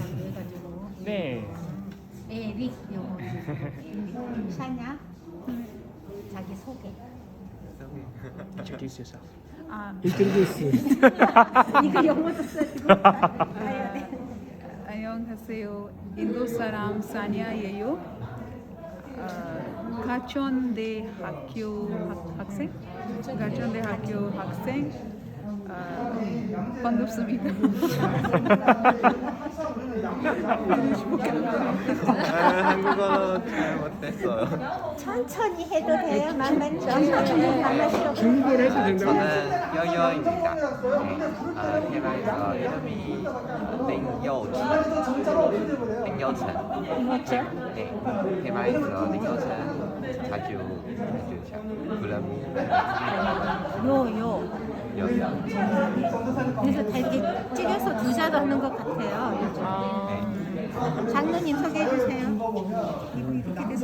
해가지고 네. 에릭 영어 에릭 샤냐 자기 소개 Introduce yourself. 아, 인트로듀스 이거 영어도 써지고 안녕하세요. 인도 사람 사니아예요. 어, 가천대 학교 학, 학생? 가천대 학교 학생. 어, 반갑습니다. 한국어는 잘 못했어요. 천천히 해도 돼요 천천히 쉬어 중국어를 해도? 저는 여여입니다. 네. 아, 해마에서 이름이. 링여천. 뭐죠? 네. 해마에서 링여천 자주 자주 자- 부릅니다. 요요 여여. 그래서 되게 찌려서 두 자도 하는 것 같아요 요즘 네. 장로님 소개해 주세요 이거 이렇게 돼서